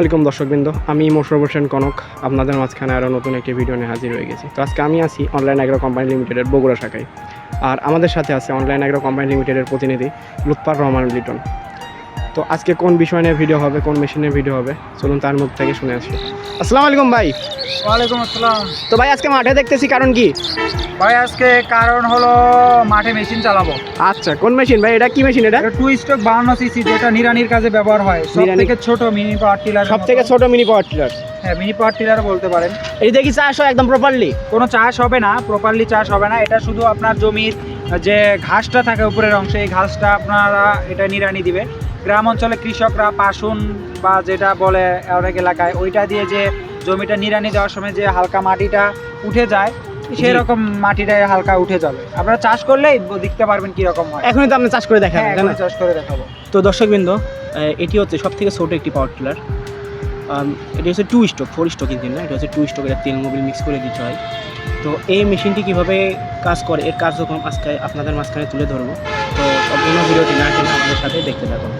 আলাইকুম দর্শকবৃন্দ, আমি মোশরফ হোসেন কনক, আপনাদের মাঝখানে আরও নতুন একটি ভিডিও নিয়ে হাজির হয়ে গেছি। তো আজকে আমি আছি অনলাইন অ্যাগ্রো কোম্পানি লিমিটেডের বগুড়া শাখায়। আর আমাদের সাথে আছে অনলাইন অ্যাগ্রো কোম্পানি লিমিটেডের প্রতিনিধি লুৎপার রহমান লিটন। তো আজকে কোন বিষয় নিয়ে ভিডিও হবে কোন মেশিনের ভিডিও হবে? চলুন তার মুখ থেকে শুনে আসি। আসসালামু আলাইকুম ভাই। ওয়ালাইকুম আসসালাম। তো ভাই আজকে মাঠে দেখতেছি কারণ কি? ভাই আজকে কারণ হলো মাঠে মেশিন চালাবো। আচ্ছা কোন মেশিন ভাই এটা কি মেশিন এটা? টু স্ট্রোক বাহান্ন সিসি যেটা নিরানির কাজে ব্যবহার হয়। সব থেকে ছোট মিনি পাওয়ার টিলার সব থেকে ছোট মিনি পাওয়ার টিলার হ্যাঁ মিনি পাওয়ার টিলার বলতে পারেন। এই দেখি চাষ হয় একদম প্রপারলি কোনো চাষ হবে না প্রপারলি চাষ হবে না। এটা শুধু আপনার জমির যে ঘাসটা থাকে উপরের অংশে এই ঘাসটা আপনারা এটা নিরানি দিবে। গ্রাম অঞ্চলে কৃষকরা পাশুন বা যেটা বলে অনেক এলাকায় ওইটা দিয়ে যে জমিটা নিরানি দেওয়ার সময় যে হালকা মাটিটা উঠে যায় সেই রকম মাটিটা হালকা উঠে যাবে। আপনারা চাষ করলেই দেখতে পারবেন কি রকম হয়। এখনই তো আপনি চাষ করে দেখাবেন হ্যাঁ চাষ করে দেখাবো। তো দর্শকবৃন্দ এটি হচ্ছে সব থেকে ছোটো একটি পাওয়ার টিলার এটি হচ্ছে two stock four stock engine না এটা হচ্ছে টু স্টক এটা তেল মোবিল মিক্স করে দিতে হয়। তো এই মেশিনটি কীভাবে কাজ করে, এর কার্যক্রম আজকে আপনাদের মাঝখানে তুলে ধরবো। তো সম্পূর্ণ ভিডিওটি না কিন্তু আমাদের সাথে দেখতে থাকুন।